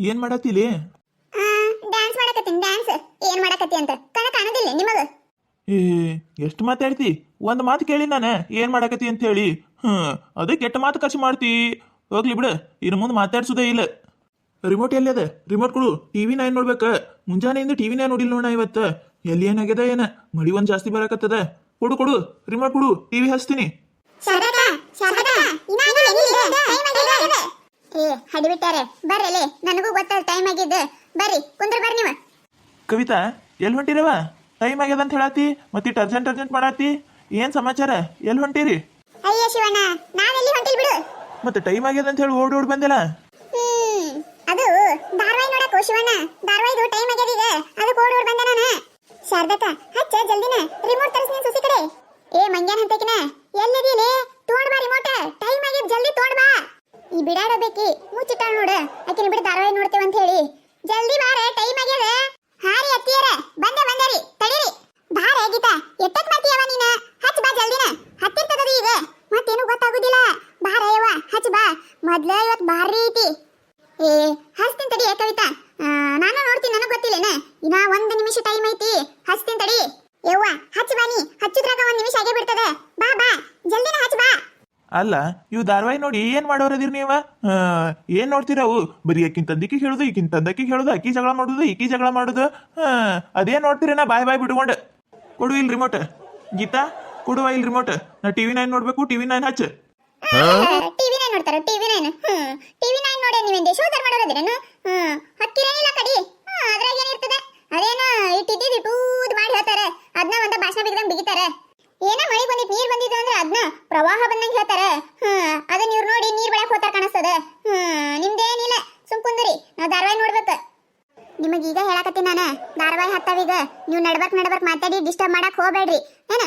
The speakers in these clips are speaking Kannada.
ಏನ್ ಮಾಡತ್ತಿಲಿ? ಡ್ಯಾನ್ಸ್ ಮಾಡಕತ್ತೀನಿ ಡ್ಯಾನ್ಸ್ ಏನ್ ಮಾಡಕತ್ತಿ ಅಂತ? ಕಣ ಕಾಣೋದಿಲ್ಲ ನಿಮಗ? ಏ ಎಷ್ಟು ಮಾತಾಡ್ತಿ? ಒಂದ್ ಮಾತು ಕೇಳಿ ನಾನು. ಏನ್ ಮಾಡಕತ್ತಿ ಅಂತ ಹೇಳಿ. ಹ್ಮ್ ಅದೇ ಕೆಟ್ಟ ಮಾತು ಖರ್ಚು ಮಾಡ್ತಿ. ಹೋಗ್ಲಿ ಬಿಡು ಇನ್ ಮುಂದೆ ಮಾತಾಡ್ಸುದೇ ಇಲ್ಲ. ರಿಮೋಟ್ ಎಲ್ಲಿ ಅದ? ರಿಮೋಟ್ ಕೊಡು. ಟಿವಿ ನಾ ಏನ್ ನೋಡ್ಬೇಕ? ಮುಂಜಾನೆಯಿಂದ ಟಿವಿ ನಾ ನೋಡಿಲ್ಲ ನೋಡ ಇವತ್ತ. ಎಲ್ಲಿ ಏನಾಗ್ಯದ ಏನ? ಮಳಿ ಒಂದ್ ಜಾಸ್ತಿ ಬರಕತ್ತದ. ಕೊಡು ಕೊಡು. ರಿಮೋಟ್ ಕೊಡು. ಟಿವಿ ಹಚ್ತೀನಿ. ಶಾರದಾ ಶಾರದಾ ಏ ಹಡಿಬಿಟ್ಟಾರೆ ಬರ್ರಲೆ ನನಗೂ ಗೊತ್ತಲ್ಲ ಟೈಮ್ ಆಗಿದ್ದು. ಬರ್ರಿ ಕುಂದ್ರ ಬರ್ರಿ ನೀವ. ಕವಿತಾ ಎಲ್ಲಿ ಹೊಂಟಿರವ? ಟೈಮ್ ಆಗ್ಯದ ಅಂತ ಹೇಳಾತಿ ಮತ್ತಿಟ್ಟು ಅರ್ಜೆಂಟ್ ಅರ್ಜೆಂಟ್ ಮಾಡಾತಿ. ಏನ್ ಸಮಾಚಾರ? ಎಲ್ಲಿ ಹೊಂಟಿರಿ? ಅಯ್ಯ ಶಿವಣ್ಣ ನಾವೆಲ್ಲಿ ಹೊಂಟಿಲ್ ಬಿಡು. ಮತ್ತೆ ಟೈಮ್ ಆಗ್ಯದ ಅಂತ ಹೇಳಿ ಓಡಿ ಓಡಿ ಬಂದಿಲ್ಲ? ಅದು ಧಾರವಾಹಿ ನೋಡಕ್ಕೆ ಶಿವಣ್ಣ. ಧಾರವಾಹಿದು ಟೈಮ್ ಆಗ್ಯದ ಈಗ. ಅದಕ್ಕೆ ಓಡಿ ಓಡಿ ಬಂದೆ ನಾನು. ಶಾರದಕ್ಕ ಹಚ್ಚ ಜಲ್ದಿನ. ರಿಮೋಟ್ ತರಿಸ್ ನೀನು ಸುಸಿ ಕಡೆ. ಏ ಮಂಗ್ಯಾನ್ ಹಂತಕಿನ ಎಲ್ಲಿದೀಲಿ ತಗೊಂಡ್ ಬಾ ರಿಮೋಟ್ ಟೈಮ್ ಆಗ್ಯದ ಜಲ್ದಿ ತಗೊಂಡ್ ಬಾ ಈ ಬಿಡಾಡ ಬೇಕಿ ಮುಚ್ಚಿಟ್ಟಾಳ ನೋಡು. ಆಕಿನ ಬಿಡ ಧಾರವಾಹಿ ನೋಡ್ತೇವೆ ಅಂತ ಹೇಳಿ. ಜಲ್ದಿ ಬಾರ ಟೈಮ್ ಆಗ್ಯದ. ಹಾರಿ ಅತ್ತಿಯರ, ಬಂದೆ ಬಂದರಿ ತಡೀರಿ. ಬಾರೆ, ಗೀತಾ ಎಷ್ಟಕ್ ಮಾಡ್ತೀಯವ ನೀನ? ಹಚ್ಚ ಬಾ ಜಲ್ದಿನ. ಹತ್ತಿರ್ತದ ಈಗ. ಮತ್ತೇನು ಗೊತ್ತಾಗುದಿಲ್ಲ. ಬಾರ ಯವ್ವ ಹಚ್ಚ ಬಾ. ಮೊದ್ಲ ಇವತ್ ಬಾರಿ ಐತಿ. ಏ, ಹಚ್ತೀನಿ ತಡಿ ಕವಿತಾ. ನಾನು ನೋಡ್ತೀನಿ, ನನಗೆ ಗೊತ್ತಿಲ್ಲೇನ? ಇನ್ನ ಒಂದ್ ನಿಮಿಷ ಟೈಮ್ ಐತಿ. ಹಚ್ತೀನಿ ತಡಿ. ಯವ್ವ ಹಚ್ಚ ಬಾ ನೀ. ಹಚ್ಚಿದ್ರಾಗ ಒಂದ್ ನಿಮಿಷ ಆಗೇ ಬಿಡ್ತದ. ಬಾ ಬಾ. ಜಲ್ದಿನ ಹಚ್ಚ ಬಾ. ಅಲ್ಲ, ಇವು ಧಾರಾವಾಹಿ ನೋಡಿ ಏನ್ ಮಾಡೋರದಿರ್ ನೀವ? ಏನ್ ನೋಡ್ತೀರವು ಬರೀ ಆಕಿನ್ ತಂದಿಕಿ ಹೇಳುದು ಈಕಿನ ತಂದಕಿ ಹೇಳುದು, ಅಕ್ಕಿ ಜಗಳ ಮಾಡುದು, ಈಕಿ ಜಗಳ ಮಾಡುದು. ಅದೇನ್ ನಾ ಬಾಯ್ ಬಾಯ್ ಬಿಟ್ಕೊಂಡು? ಕೊಡು ಇಲ್ಲಿ ರಿಮೋಟ್ ಗೀತಾ ಕೊಡುವ ಇಲ್ಲಿ ರಿಮೋಟ್ ನಾ ಟಿವಿ ನೈನ್ ನೋಡ್ಬೇಕು, ಟಿವಿ ನೈನ್ ಹಚ್ಚ. ಟಿವಿ ನೈನ್ ನೋಡ್ತಾರ, ಟಿವಿ ನೈನ್? ಟಿವಿ ನೈನ್ ನೋಡಿ ಹತ್ತಿರ ಇಲ್ಲ ಕಡಿ. ಅದ್ರಾಗ ಅದೇನ ಮಾಡಿ ಹೇಳ್ತಾರೆ ಅದನ್ನ ಒಂದ ಭಾಷಣ ಬಿಗದಂಗ್ ಬಿಗಿತಾರೆ ಏನ ಮಳಿ ಬಂದಿತ್ ನೀರ್ ಬಂದಿದ್ದು ಅಂದ್ರೆ ಅದನ್ನ ಪ್ರವಾಹ ಬಂದಂಗ್ ಹೇಳ್ತಾರೆ ಹ್ಮ್ ಅದನ್ನ ಇವ್ರು ನೋಡಿ ನೀರ್ ಬೆಳಕ್ ಹೋತಾರ ಕಾಣಿಸ್ತದ ಹ್ಮ್ ನಿಮ್ದೇನಿಲ್ಲ ಸುಮ್ ಕುಂದ್ರಿ ನಾವ್ ಧಾರಾವಾಹಿ ನೋಡ್ಬೇಕು ನಿಮಗೆ ಈಗ ಹೇಳಕತ್ತೀನಿ ನಾನು ಧಾರಾವಾಹಿ ಹತ್ತಾವೀಗ ನೀವು ನಡ್ಬರ್ಕ್ ನಡ್ಬರ್ಕ್ ಮಾತಾಡಿ ಡಿಸ್ಟರ್ಬ್ ಮಾಡಕ್ ಹೋಗ್ಬೇಡ್ರಿ ಏನ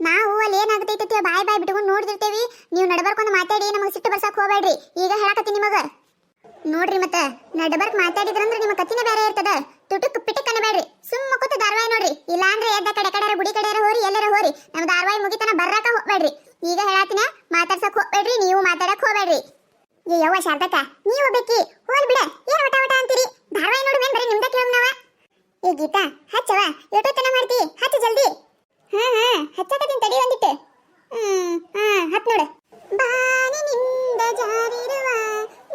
ನಾವು ಅಲ್ಲಿ ಏನಾಗ್ತೈತಿ ಬಾಯ್ ಬಾಯ್ ಬಿಟ್ಕೊಂಡು ನೋಡ್ತಿರ್ತೀವಿ ನೀವು ನಡ್ಬರ್ಕೊಂಡು ಮಾತಾಡಿ ನಮಗೆ ಸಿಟ್ಟು ಬರ್ಸಕ್ ಹೋಗ್ಬೇಡ್ರಿ. ಈಗ ಹೇಳಕತ್ತೀನಿ ನಿಮಗ. ನೋಡ್ರಿ ಮತ್ತ ನಡ್ಬರ್ಕ್ ಮಾತಾಡಿದ್ರಂದ್ರೆ ನಿಮ್ಮ ಕತ್ತಿನ ಬೇರೆ ಇರ್ತದ. ತುಟುಕ್ ಪಿಟಕ್ ಅನ್ನಬೇಡ್ರಿ. ಸುಮ್ಮ ಕೂತು ಧಾರಾವಾಹಿ ನೋಡ್ರಿ. ಇಲ್ಲಾಂದ್ರೆ ಎದ್ದ ಕಡೆ ಕಡೆ ಗುಡಿ ಕಡೆ ಹೋರಿ, ಎಲ್ಲರ ಹೋರಿ. ನಮ್ಮ ಧಾರಾವಾಹಿ ಮುಗಿತನ ಬರ್ರಾಕ ಹೋಗ್ಬೇಡ್ರಿ. ಈಗ ಹೇಳತ್ತಿನ, ಮಾತಾಡ್ಸಕ್ ಹೋಗ್ಬೇಡ್ರಿ, ನೀವು ಮಾತಾಡಕ್ ಹೋಗ್ಬೇಡ್ರಿ. ಏ ಯವ್ವ ಶಾರದಕ್ಕ, ನೀವು ಬೇಕಿ ಹೋಲ್ ಬಿಡ, ಏನ್ ಊಟ ಊಟ ಅಂತೀರಿ? ಧಾರವಾಯಿ ನೋಡಿ ಮೇನ್ ಬರೀ ನಿಮ್ದ ಕೇಳಮ್ ನಾವ? ಏ ಗೀತಾ ಹಚ್ಚವ ಎಷ್ಟೊತ್ತನ ಮಾಡ್ತಿ? ಹಚ್ಚ ಜಲ್ದಿ. ಹಾ ಹಾ, ಹಚ್ಚಕತ್ತೀನಿ ತಡಿ ಒಂದಿಟ್ಟು. ಹ್ಮ್, ಹಾ, ಹತ್ ನೋಡು. ಬಾನಿನಿಂದ ಜಾರಿರುವ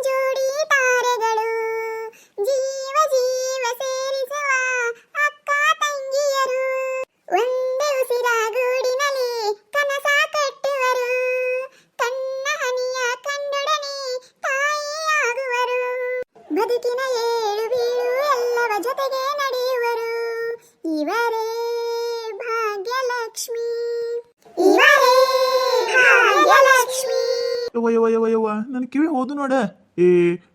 ಜೋಡಿ ತಾರೆಗಳು ಜೀವ ಜೀವ ಸೇರಿಸುವ ಅಕ್ಕ ತಂಗಿಯರು. ಒಂದೇ ಉಸಿರಾಗೂಡಿನಲ್ಲಿ ಕನಸ ಕಟ್ಟುವರು. ಕಣ್ಣ ಹನಿಯ ಕಂಡೊಡನೆ ತಾಯಿಯಾಗುವರು. ಬದುಕಿನ ಏಳು ಬೀಳು ಎಲ್ಲವ ಜೊತೆಗೆ ನಡೆಯುವರು. ಇವರೇ ಯವ್ವ ಯವ್ವ ಯವ್ವ ಯವ್ವ. ನನ್ ಕಿವಿ ಹೋದು ನೋಡ. ಏ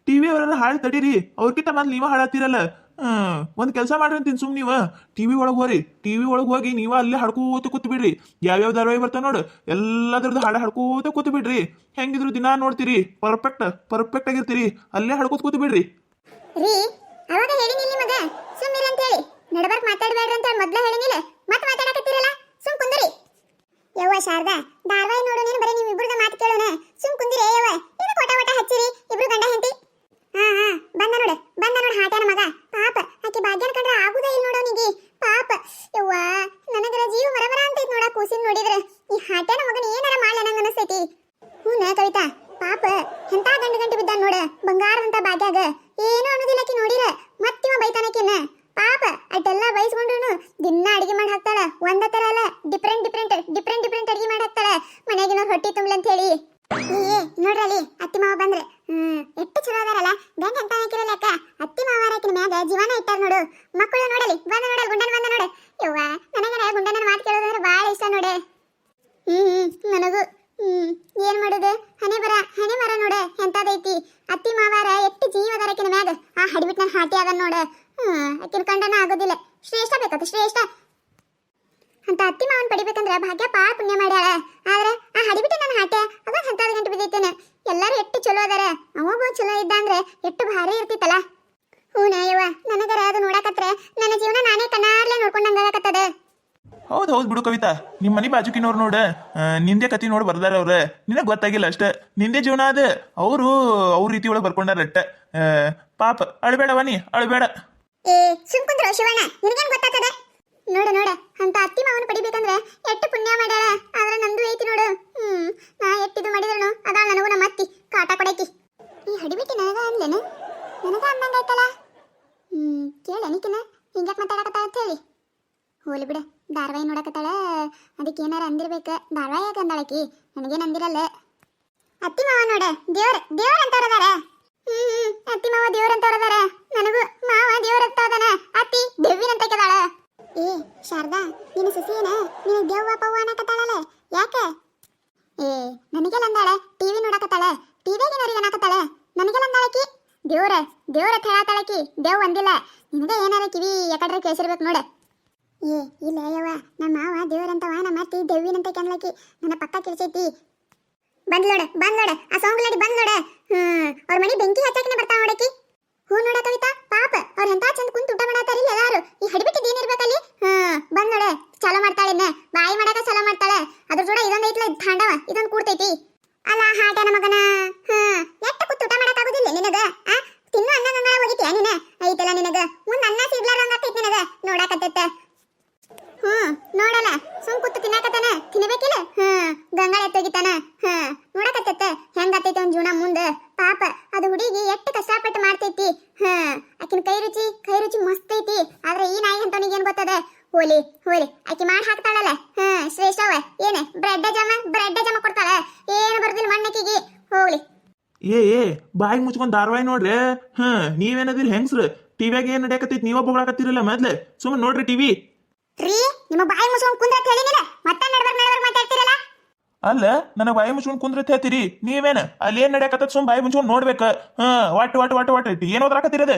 ಟಿವಿ ಅವರೆಲ್ಲ ಹಾಳು ತಡೀರಿ. ಅವ್ರಕಿಂತ ಮೊದ್ಲು ನೀವ ಹಾಳಾತೀರಲ್ಲ ಹ್ಮ್ ಒಂದ್ ಕೆಲಸ ಮಾಡ್ರಿ ಅಂತೀನಿ ಸುಮ್ ನೀವ. ಟಿವಿ ಒಳಗ್ ಹೋರಿ ಟಿವಿ ಒಳಗ್ ಹೋಗಿ ನೀವ ಅಲ್ಲೇ ಹಡ್ಕೋತ ಕೂತ್ ಬಿಡ್ರಿ ಯಾವ್ಯಾವ ಧಾರಾವಾಹಿ ಬರ್ತಾವ ನೋಡು. ಎಲ್ಲದ್ರದ್ದು ಹಾಡ ಹಡ್ಕೋತ ಕೂತ್ ಬಿಡ್ರಿ ಹೆಂಗಿದ್ರು ದಿನಾ ನೋಡ್ತೀರಿ. ಪರ್ಫೆಕ್ಟ್ ಪರ್ಫೆಕ್ಟ್ ಆಗಿರ್ತೀರಿ. ಅಲ್ಲೇ ಹಡ್ಕೋತ ಕೂತ್ ಬಿಡ್ರಿ ರೀ, ಅವಾಗ ಹೇಳಿನಿ ನಿಮಗ ಸುಮ್ಮನೆ ಅಂತ ಹೇಳಿ ನಡಬರ್ಕ್ ಮಾತಾಡಬೇಡ್ರಿ ಅಂತ ಮೊದ್ಲ ಹೇಳಿನಿಲ್ಲ. ಮತ್ತೆ ಮಾತಾಡಕತ್ತೀರಲ್ಲ? ಸುಮ್ ಕುಂದ್ರಿ. ಯವ್ವ ಶಾರದಾ ಧಾರಾವಾಹಿ ನೋಡು ನೀನು ಬರೀ ನೀವು ಇಬ್ಬರದ ಮಾತು ಕೇಳೋಣ ಸುಮ್ ಕುಂದಿರಿ ಯವ್ವ ಏನು ಕೊಟ ವಟ ಹಚ್ಚಿರಿ ಇಬ್ರು ಗಂಡ ಹೆಂಡತಿ ಹಾ ಹಾ ಬಂದ ನೋಡು ಬಂದ ನೋಡು ಹಾಟ್ಯಾನ ಮಗ ಪಾಪ ಆಕಿ ಭಾಗ್ಯನ ಕಂಡ್ರೆ ಆಗುದೇ ಇಲ್ಲ ನೋಡು ಅವನಿಗೆ ಪಾಪ ಯವ್ವ ನನಗರ ಜೀವ ಮರಮರ ಅಂತ ನೋಡ ಕೂಸಿನ ನೋಡಿದ್ರೆ ಈ ಹಾಟ್ಯಾನ ಮಗನ ಏನಾರ ಮಾಡ್ಲ ನಂಗೆ ಅನಿಸ್ತೈತಿ ಹೂನ ಕವಿತಾ ಪಾಪ ಎಂತ ಗಂಡು ಗಂಟು ಬಿದ್ದ ನೋಡ ಬಂಗಾರದಂತ ಭಾಗ್ಯಾಗ ಏನು ಅನ್ನೋದಿಲ್ಲ ಆಕಿ ನೋಡಿರ ಮತ್ತಿವ ಬೈತಾನಕಿನ್ನ ಪಾಪ ಅಟ್ಟೆಲ್ಲ ಬಯಸ್ಕೊಂಡ್ರು ದಿನ ಅಡಿಗೆ ಮಾಡಿ ಹಾಕ್ತಾಳ ಒಂದ ತರ ಅಲ್ಲ ಡಿಫ್ರೆಂಟ್ ಡಿಫ್ರೆಂಟ್ ಡಿಫ್ರೆಂಟ್ ಡಿಫ್ರೆಂಟ್ ಅಡಿಗೆ ಮಾಡಿ ಹಾಕ್ತಾಳ ಮನೆಗಿನವ್ರು ಹೊಟ್ಟಿ ತುಂಬಲಿ ಅಂತ ಹೇಳಿ ಏ ನೋಡ್ರಲ್ಲಿ ಅತ್ತಿ ಮಾವ ಬಂದ್ರೆ ಹ್ಮ್ ಎಷ್ಟು ಚಲೋ ಅದಾರಲ್ಲ ಬ್ಯಾಂಕ್ ಅಂತ ಹಾಕಿರಲ್ಲ ಅಕ್ಕ ಅತ್ತಿ ಮಾವ ಆಕಿನ ಮ್ಯಾಗ ಜೀವನ ಇಟ್ಟಾರ ನೋಡು ನೋಡಲಿ ಬಂದ ನೋಡಲ್ ಗುಂಡನ್ ಬಂದ ನೋಡು. ಯವ್ವ, ನನಗೆ ಗುಂಡನ ಮಾತು ಕೇಳೋದಂದ್ರೆ ಭಾಳ ಇಷ್ಟ ನೋಡೆ. ಹ್ಮ್ ನನಗೂ. ಹ್ಮ್, ಏನ್ ಮಾಡುದು? ಹಣೆ ಬರ ಹಣೆ ಮರ ನೋಡ ಎಂತದೈತಿ ಅತ್ತಿ ಮಾವಾರ ಎಟ್ಟು ಜೀವ ಆಕಿನ ಮ್ಯಾಗ ಆ ಹಡಿಬಿಟ್ನ ಹಾಟಿ ಅದ ನೋಡ. ಹ್ಮ್ ಅಕ್ಕಿನ ಕಂಡನ ಆಗೋದಿಲ್ಲ. ಶ್ರೇಷ್ಠ ಬೇಕತ್ತ ಶ್ರೇಷ್ಠ. ಅಂತ ಅತ್ತಿ ಮಾವನ್ ಪಡಿಬೇಕಂದ್ರ ಭಾಗ್ಯ ಪಾ ಪುಣ್ಯ ಮಾಡ್ಯಾಳ. ಆದ್ರೆ ಆ ಹಡಿಬಿಟ್ಟ ನನ್ನ ಹಾಟೆ ಅದ ಎಂತದ ಗಂಟು ಬಿದ್ದೈತೇನೆ. ಎಲ್ಲಾರು ಎಟ್ಟು ಚಲೋ ಅದಾರ? ಅವಾಗ ಚಲೋ ಇದ್ದ ಅಂದ್ರೆ ಎಟ್ಟು ಭಾರಿ ಇರ್ತಿತ್ತಲ್ಲ. ಹೂನ ಯವ್ವ ನನಗರ ಅದು ನೋಡಕತ್ರೆ ನನ್ನ ಜೀವನ ನಾನೇ ಕಣ್ಣಾರ್ಲೆ ನೋಡ್ಕೊಂಡಂಗಾಗತ್ತದ ಹೌದು ಹೌದು ಬಿಡು ಕವಿತಾ ನಿಮ್ಮ ಮನೆ ಬಾಜುಕಿನವ್ರು ನೋಡ ನಿಂದೆ ಕತಿ ನೋಡಿ ಬರ್ದಾರ ಅವ್ರ ನಿನಗೆ ಗೊತ್ತಾಗಿಲ್ಲ ಅಷ್ಟೇ ನಿಂದೆ ಜೀವನ ಅದ ಅವರು ಅವ್ರ ರೀತಿ ಒಳಗೆ ಬರ್ಕೊಂಡಾರ ಅಟ್ಟ ಪಾಪ ಅಳ್ಬೇಡವ ನೀ ಅಳ್ಬೇಡ. ಏ ಸುಮ್ ಕುಂದ್ರು ಶಿವಣ್ಣ ನಿನಗೇನ್ ಗೊತ್ತಾಗ್ತದ? ನೋಡು ನೋಡ ಅಂತ ಅತ್ತಿ ಮಾವನ ಪಡಿಬೇಕಂದ್ರೆ ಎಟ್ಟು ಪುಣ್ಯ ಮಾಡ್ಯಾಳ ಆದ್ರೆ ನಂದು ಐತಿ ನೋಡು. ಹ್ಮ್ ನಾ ಎಟ್ಟಿದು ಮಾಡಿದ್ರು ಅದಾಳ ನನಗೂ ನಮ್ಮ ಅತ್ತಿ ಕಾಟ ಕೊಡೈತಿ. ಈ ಹಡಿಬಿಟ್ಟಿ ನನಗ ಅಂದ್ಲೇನು ನನಗ ಅಂದಂಗಾಯ್ತಲ್ಲ? ಕೇಳ ನಿಕಿನ, ಹಿಂಗ್ಯಾಕ್ ಮಾತಾಡಕತ್ತಾಳ ಅಂತ ಹೇಳಿ. ಹೋಲಿ ಬಿಡ, ಧಾರವಾಹಿ ನೋಡಕತ್ತಾಳ, ಅದಕ್ಕೆ ಏನಾರ ಅಂದಿರ್ಬೇಕ. ಧಾರವಾಹಿಯಾಗ ಅಂದಾಳಕಿ ನನಗೇನು ಅಂದಿರಲ್ಲ. ಅತ್ತಿ ಮಾವ ನೋಡ, ದೇವ್ರ ದೇವ್ರ ಅಂತವ್ರದಾರ ಹ್ಮ್ ಅತ್ತಿ ಮಾವ ದೇವ್ರ ಅಂತವ್ರದಾರ ನನಗೂ ಮಾವ ದೇವ್ರ ಅದಾನ. ಅತ್ತಿ ದೇವಿನ ಅಂತ ಕೇಳಾಳ ಏ, ಶಾರದಾ, ನಿನ್ನ ನಿನಗೆ ದೆವ್ವ ಪವ್ವ ಅನ್ನಕತ್ತಾಳಲ್ಲ ಯಾಕೆ ಏ ನನಗೆಲ್ಲ ಅಂದಾಳ ಟಿವಿ ನೋಡಕತ್ತಾಳ ಟಿವಿಗೆ ಏನರಿಗೆ ಅನ್ನಕತ್ತಾಳ ನನಗೆಲ್ಲ ಅಂದಾಳಕಿ ದೇವ್ರ ದೇವ್ರ ಅಂತ ಹೇಳತ್ತಾಳಕಿ ದೇವ್ ಅಂದಿಲ್ಲ ನಿನಗೆ ಏನಾರ ಕಿವಿ ಯಾಕಡ್ರೆ ಕೇಳಿಸಿರ್ಬೇಕು ನೋಡ ಏ ಇಲ್ಲ ಯವ್ವ ನಮ್ಮ ಮಾವ ದೇವ್ರಂತವ ನಮ್ಮ ಅತ್ತಿ ದೆವ್ವಿನಂತ ಕೆನ್ಲಕಿ ನನ್ನ ಪಕ್ಕ ಕಿರ್ಚೈತಿ ಬಂದ್ ನೋಡ ಬಂದ್ ನೋಡ ಆ ಸಾಂಗ್ ಲಾಡಿ ಬಂದ್ ನೋಡ ಹ್ಮ್ ಅವ್ರ ಮನಿ ಬೆಂಕಿ ಹಚ್ಚಕನೆ ಬರ್ತಾವ ನೋಡಕಿ ಹೂ ನೋಡ ಕವಿತಾ ಪಾಪ ಅವ್ರ ಎಂತ ಚಂದ ಕುಂತ ಊಟ ಮಾಡತ್ತಾರ ಎಲ್ಲಾರು ಈ ಹಡಿಬಿಟ್ಟು ಏನಿರ್ಬೇಕಲ್ಲಿ ಹ್ಮ್ ಬಂದ್ ನೋಡ ಚಾಲೋ ಮಾಡ್ತಾಳೆ ಇನ್ನ ಬಾಯಿ ಮಾಡಕ ಚಾಲೋ ಮಾಡ್ತಾಳೆ ಅದ್ರ ಜೋಡ ಇದೊಂದ್ ಐತ್ಲ ಇದೊಂದು ಕೂರ್ತೈತಿ ಅಲ್ಲ ಹಾಟನ ಮಗನ ಹ್ಮ್ ಎಟ್ಟ ಕುಂತ ಊಟ ಮಾಡಕ್ಕಾಗುದಿಲ್ಲ ನಿನಗ ಆ ತಿನ್ನು ಅನ್ನ ಗಂಗಾಳ ಹೋಗಿತ್ಯಾ ನೀನ ಐತಲ್ಲ ನಿನಗ ಮುಂದ್ ಅನ್ನ ಸಿಗ್ಲಾರ್ದಂಗ ಆಕೈತಿ ನಿನಗ ನೋಡಾಕತ್ತೈತ ಹ್ಮ್ ನೋಡಲ್ಲ ಸುಮ್ ಕೂತು ತಿನ್ನಾಕತ್ತಾನ ತಿನ್ನಬೇಕಿಲ್ಲ ಹ್ಮ್ ಗಂಗಾಳ ಎತ್ತೋಗಿತಾನ ಹ್ಮ್ ನೋಡಕತ್ತೈತೆ ಹೆಂಗಾತೈತೆ ಅವ್ನ ಜೀವನ ಮುಂದ ಪಾಪ ಅದು ಹುಡುಗಿ ಎಷ್ಟು ಕಷ್ಟಪಟ್ಟು ಮಾಡ್ತೈತಿ ಹ್ಮ್ ಆಕಿನ ಕೈ ರುಚಿ ಕೈ ರುಚಿ ಮಸ್ತ್ ಐತಿ ಆದ್ರೆ ಈ ನಾಯಿ ಅಂತವನಿಗೆ ಏನ್ ಗೊತ್ತದ ಹೋಲಿ ಹೋಲಿ ಆಕಿ ಮಾಡಿ ಹಾಕ್ತಾಳಲ್ಲ ಹ್ಮ್ ಶ್ರೇಷ್ಠವ ಏನ ಬ್ರೆಡ್ ಜಮ ಬ್ರೆಡ್ ಜಮ ಕೊಡ್ತಾಳ ಏನು ಬರ್ದಿಲ್ಲ ಮಣ್ಣಕಿಗಿ ಹೋಗ್ಲಿ ಏ ಏ ಬಾಯಿಗೆ ಮುಚ್ಕೊಂಡ್ ಧಾರವಾಹಿ ನೋಡ್ರಿ ಹ್ಮ್ ನೀವೇನದಿರಿ ಹೆಂಗ್ಸ್ರು? ಟಿವ್ಯಾಗ ಏನ್ ನಡೆಯಕತ್ತೈತಿ? ನೀವ ಬೊಗಳಾಕತ್ತಿರಲ್ಲ ಮೊದ್ಲೆ. ಸುಮ್ಮನೆ ನೋಡ್ರಿ ಟಿವಿ ರೀ ನಿಮ್ಮ ಬಾಯಿ ಮುಸ್ಕೊಂಡ್ ಕುಂದ್ರ ಹೇಳಿನಿಲ್ಲ? ಮತ್ತೆ ಮಾತಾಡ್ತಿರಲ್ಲ? ಅಲ್ಲ ನನಗೆ ಬಾಯಿ ಮುಚ್ಕೊಂಡು ಕುಂದ್ರತ್ ಹೇಳ್ತೀರಿ. ನೀವೇನ? ಅಲ್ಲಿ ಏನ್ ನಡೆಯಕತ್ತ ಸುಮ್ ಬಾಯಿ ಮುಚ್ಕೊಂಡು ನೋಡ್ಬೇಕ. ಹ್ಮ್ ವಾಟ್ ವಾಟ್ ವಾಟ್ ಒಟ್ಟು ಏನ್ ಓದ್ರಾಕತ್ತಿರದ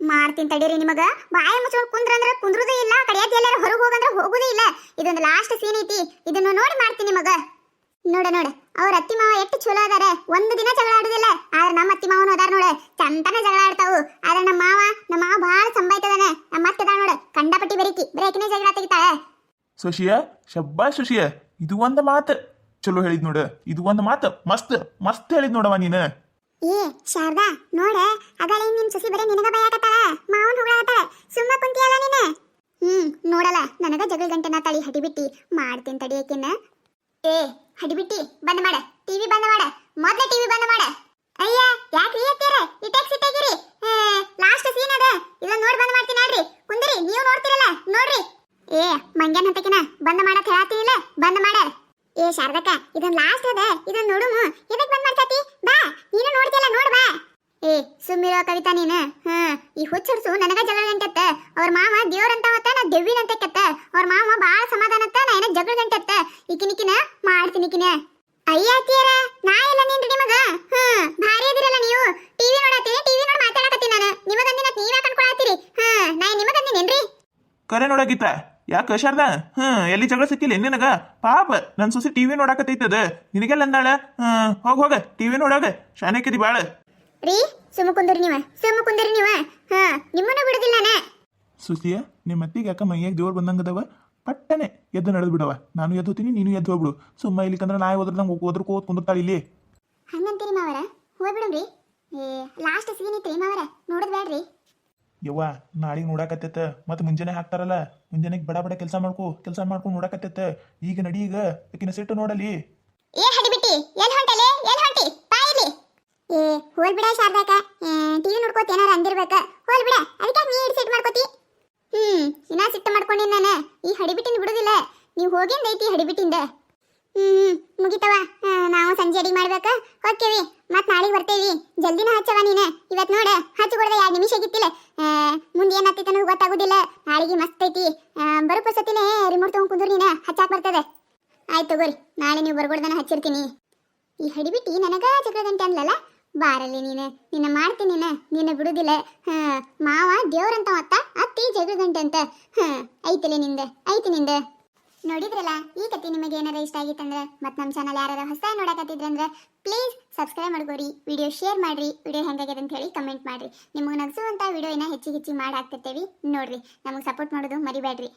ಮಾಡ್ತೀನಿ ತಡೀರಿ ನಿಮಗ. ಬಾಯಿ ಮುಚ್ಕೊಂಡು ಕುಂದ್ರ ಅಂದ್ರೆ ಕುಂದ್ರದೇ ಇಲ್ಲ. ಕಡಿಯತ್ತೆ ಎಲ್ಲಾರ ಹೊರಗೆ ಹೋಗಂದ್ರೆ ಹೋಗುದೇ ಇಲ್ಲ. ಇದೊಂದು ಲಾಸ್ಟ್ ಸೀನ್ ಐತಿ. ಇದನ್ನ ನೋಡಿ ಮಾಡ್ತೀನಿ ನಿಮಗ. ನೋಡ ನೋಡ. ಅವ್ರ ಅತ್ತಿ ಮಾವ ಎಷ್ಟು ಚಲೋ ಅದಾರೆ. ಒಂದು ದಿನ ಜಗಳ ಆಡುದಿಲ್ಲ. ಆದ್ರೆ ನಮ್ಮ ಅತ್ತಿ ಮಾವನ ಅದಾರ ನೋಡ. ಚಂತನ ಜಗಳ ಆಡ್ತಾವು. ಆದ್ರೆ ನಮ್ಮ ಮಾವ ನಮ್ಮ ಮಾವ ಬಹಳ ಸಂಭಾಯ್ತದಾನೆ ನಮ್ಮ ಅತ್ತೆ ಅದಾಳ ನೋಡ. ಕಂಡಪಟ್ಟಿ ಬೆರಿಕಿ. ಬ್ರೇಕ್ನೇ ಜಗಳ ತೆಗಿತಾಳೆ. ಸುಶಿಯ ಶಬ್ಬಾ ಸುಶಿಯ ಇದು ಒಂದ್ ಮಾತು ಚಲೋ ಹೇಳಿದ್ ನೋಡ. ಇದು ಒಂದ್ ಮಾತು ಮಸ್ತ್ ಮಸ್ತ್ ಹೇಳಿದ್ ನೋಡವ ನೀನ. ಏ ಶಾರದಾ ನೋಡ. ಅಗಲೇ ನಿನ್ ಸುಸಿ ಬರೀ ನಿನಗ ಬಯಾಕತ್ತಾಳ. ಮಾವನ್ ಹೋಗ್ಲಾಕತ್ತಾಳ ಸುಮ್ಮ ಕುಂತಿಯಲ್ಲ ನೀನು. ಹ್ಮ್ ನೋಡಲ್ಲ. ನನಗ ಜಗಳ ಗಂಟೆನ ತಳಿ ಹಡಿಬಿಟ್ಟಿ ಮಾಡ್ತೀನಿ ತಡಿಯಕಿನ್ನ ಏ ಹಡಿಬಿಟ್ಟಿ, ಬಂದ್ ಮಾಡ. ಟಿವಿ ಬಂದ್ ಮಾಡ. ಮೊದ್ಲ ಟಿವಿ ಬಂದ್ ಮಾಡ. ಅಯ್ಯ, ಯಾಕೆ ರೀ ಅತ್ತೀರ ಇಟೆಕ್ಸ್ ಇಟ್ಟೇಗಿರಿ ಲಾಸ್ಟ್ ಸೀನ್ ಅದ. ಇಲ್ಲ ನೋಡಿ ಬಂದ್ ಮಾಡ್ತೀನಿ ನೋಡ್ರಿ. ಕುಂದ್ರಿ, ನೀವು ನೋಡ್ತಿರಲ್ಲ, ನೋಡ್ರಿ. ಏ, ಮಂಗ್ಯಾನ ಹತ್ತಕಿನ ಬಂದ್ ಮಾಡಕ್ ಹೇಳತ್ತೀನಿಲ್ಲ, ಬಂದ್ ಮಾಡ. ಏ, ಶಾರದಕ್ಕ ಇದನ್ ಲಾಸ್ಟ್ ಅದ. ಇದನ್ ನೋಡುಮು ಎದಕ್ ಬಂದ್ ಮಾಡ್ತತಿ ಬಾ ನೀನು ನೋಡ್ತಿಯಲ್ಲ ನೋಡ್ ಬಾ ಏ ಸುಮ್ಮಿರೋ ಕವಿತಾ ನೀನು? ಹಾ ಈ ಹುಚ್ಚರ್ಸು ನನಗ ಜಗಳ ಗಂಟತ್ತ. ಅವ್ರ ಮಾವ ದೇವ್ರಂತವತ್ತ, ನಾ ದೆವ್ವಿನಂತಕ್ಕತ್ತ ಅವ್ರ ಮಾಮ ಬಾಳ ಸಮಾಧಾನತ್ತ, ನಾ ಏನ ಜಗಳ ಗಂಟತ್ತ. ಇಕಿನಿಕಿನ ಮಾಡ್ತೀನಿ ಕಿನ ಅಯ್ಯ ನಾ ಇಲ್ಲ ನಿಂದ್ರಿ ನಿಮಗ? ಹ್ಮ್. ಭಾರಿ ನೀವು. ಟಿವಿ ನೋಡತ್ತೀನಿ, ಟಿವಿ ನೋಡಿ ಮಾತಾಡಕತ್ತೀನಿ ನಾನು. ನಿಮಗಂದಿನ ನೀವ ಕಣ್ಕೊಳತ್ತೀರಿ ಹಾ ನಾ ನಿಮಗಂದಿನೇನ್ರಿ ಕರೆ ನೋಡಾಕಿತ್ತ ಯಾಕ ಶಾರದಾ? ಹ್ಮ್. ಎಲ್ಲಿ ಜಗಳ ಸಿಕ್ಕಿಲ್ಲ ನಿನಗ? ಪಾಪ, ನನ್ ಸೊಸೆ ಟಿವಿ ನೋಡಾಕತ್ತೈತದ. ನಿನಗೆಲ್ಲ ಅಂದಾಳ? ಹ್ಮ್. ಹೋಗ ಹೋಗ, ಟಿವಿ ನೋಡೋಗ. ಶಾನೆಕದಿ ಬಾಳ. ರೀ ಸುಮ್ಮ ಕುಂದ್ರಿ ನೀವ ಸುಮ್ಮ ಕುಂದ್ರಿ ನೀವ. ಹಾ ನಿಮ್ಮನ್ನ ಬಿಡುದಿಲ್ಲ ನಾ ಸುಸಿಯ ನಿಮ್ಮ ಅತ್ತಿಗೆ ಯಾಕ ಮೈಯಾಗ ದೇವ್ರು ಬಂದಂಗದವ? ಪಟ್ಟನೆ ಎದ್ದು ನಡೆದು ಬಿಡವ. ನಾನು ಎದ್ದು ಹೋಗ್ತೀನಿ ನೀನು ಎದ್ದು ಹೋಗ್ಬಿಡು. ಸುಮ್ಮ ಇಲ್ಲಿಕಂದ್ರೆ ನಾಯಿ ಹೋದ್ರದಂಗೆ ಓದ್ರಕೋತ್ ಕುಂದಿರ್ತಾಳೆ ಇಲ್ಲಿ. ಹಂಗಂತೀರಿ ಮಾವರ ಹೋಗ್ಬಿಡುಮ್ರಿ ಏ ಲಾಸ್ಟ್ ಸೀನ್ ಐತ್ರಿ ಮಾವರ ನೋಡದ್ ಬೇಡ್ರಿ ಯವ್ವ ನಾಳೆಗೆ ನೋಡಾಕತ್ತೈತ. ಮತ್ತೆ ಮುಂಜಾನೆ ಹಾಕ್ತಾರಲ್ಲ. ಮುಂಜಾನೆ ಬಡ ಬಡ ಕೆಲಸ ಮಾಡ್ಕೊ ಕೆಲಸ ಮಾಡ್ಕೊಂಡು ನೋಡಾಕತ್ತೈತ. ಈಗ ನಡಿ ಈಗ ಅಕ್ಕಿನ ಸಿಟ್ಟು ನೋಡಲಿ. ಏ ಹಡಿ ಬಿಟ್ಟಿ ಎಲ್ಲಿ ಎಲ್ ಹೊಂಟಿ? ಹೋಲ್ ಬಿಡ ಶಾರದಾಕ ಟಿವಿ ನೋಡ್ಕೋತ ಏನಾರ ಅಂದಿರ್ಬೇಕ. ಹೋಲ್ ಬಿಡ. ಅದಕ್ಕೆ ನೀ ಇಡ್ ಸಿಟ್ ಮಾಡ್ಕೋತಿ? ಹ್ಮ್, ಇನ್ನ ಸಿಟ್ಟ ಮಾಡ್ಕೊಂಡಿನ್ ನಾನು. ಈ ಹಡಿಬಿಟ್ಟಿನ ಬಿಡುದಿಲ್ಲ. ನೀವು ಹೋಗಿಂದ ಐತಿ ಹಡಿಬಿಟ್ಟಿಂದ. ಹ್ಮ್ ಮುಗಿತವ ನಾವು ಸಂಜೆ ಅಡಿಗೆ ಮಾಡ್ಬೇಕ. ಹೋಗ್ತೀವಿ. ಮತ್ ನಾಳೆಗೆ ಬರ್ತೇವಿ. ಜಲ್ದಿನ ಹಚ್ಚವ ನೀನ. ಇವತ್ ನೋಡ, ಹಚ್ಕೊಡ್ದೆ ಎರಡು ನಿಮಿಷ ಆಗಿತ್ತಿಲ್ಲ. ಮುಂದೆ ಏನಾಗ್ತೈತೆ ಅನ್ನೋದು ಗೊತ್ತಾಗುದಿಲ್ಲ. ನಾಳೆಗೆ ಮಸ್ತ್ ಐತಿ. ಬರೋ ಪಸತಿನೇ ರಿಮೋಟ್ ತಗೊಂಡ್ ಕುಂದ್ರು ನೀನ. ಹಚ್ಚಾಕ್ ಬರ್ತದೆ. ಆಯ್ತು ತಗೋರಿ. ನಾಳೆ ನೀವು ಬರ್ಗೊಡ್ದನ ಹಚ್ಚಿರ್ತೀನಿ. ಈ ಹಡಿಬಿಟ್ಟಿ ನನಗ ಚಕ್ರದಂಟೆ ಅನ್ಲಲ್ಲ ಬಾರಲ್ಲಿ ನೀನೆ, ನಿನ್ನ ಮಾಡ್ತೀನಿ ನೀನೆ ನಿನ್ನ ಬಿಡುದಿಲ್ಲ. ಹಾ, ಮಾವ ದೇವ್ರಂತ ಮತ್ತ ಅತ್ತಿ ಜಗಳ ಗಂಟೆ ಅಂತ ಹಾ, ಐತಲೆ ನಿಂದ, ಐತಿ ನಿಂದ. ನೋಡಿದ್ರಲ್ಲ, ಈ ಕತೆ ನಿಮಗೆ ಏನಾರ ಇಷ್ಟ ಆಗಿತ್ತಂದ್ರೆ ಮತ್ತೆ ನಮ್ಮ ಚಾನಲ್ ಯಾರು ಹೊಸ ನೋಡಕತ್ತಿದ್ರಂದ್ರೆ ಪ್ಲೀಸ್ ಸಬ್ಸ್ಕ್ರೈಬ್ ಮಾಡ್ಕೊರಿ ವಿಡಿಯೋ ಶೇರ್ ಮಾಡ್ರಿ ವಿಡಿಯೋ ಹೆಂಗಾಗಿದೆ ಅಂತ ಹೇಳಿ ಕಮೆಂಟ್ ಮಾಡ್ರಿ. ನಿಮಗೆ ನಗಿಸುವಂಥ ವಿಡಿಯೋ ಏನ ಹೆಚ್ಚಿಗೆ ಹೆಚ್ಚಿಗೆ ಮಾಡಿ ಹಾಕ್ತಿರ್ತೇವಿ ನೋಡ್ರಿ, ನಮಗೆ ಸಪೋರ್ಟ್ ಮಾಡೋದು ಮರಿಬೇಡ್ರಿ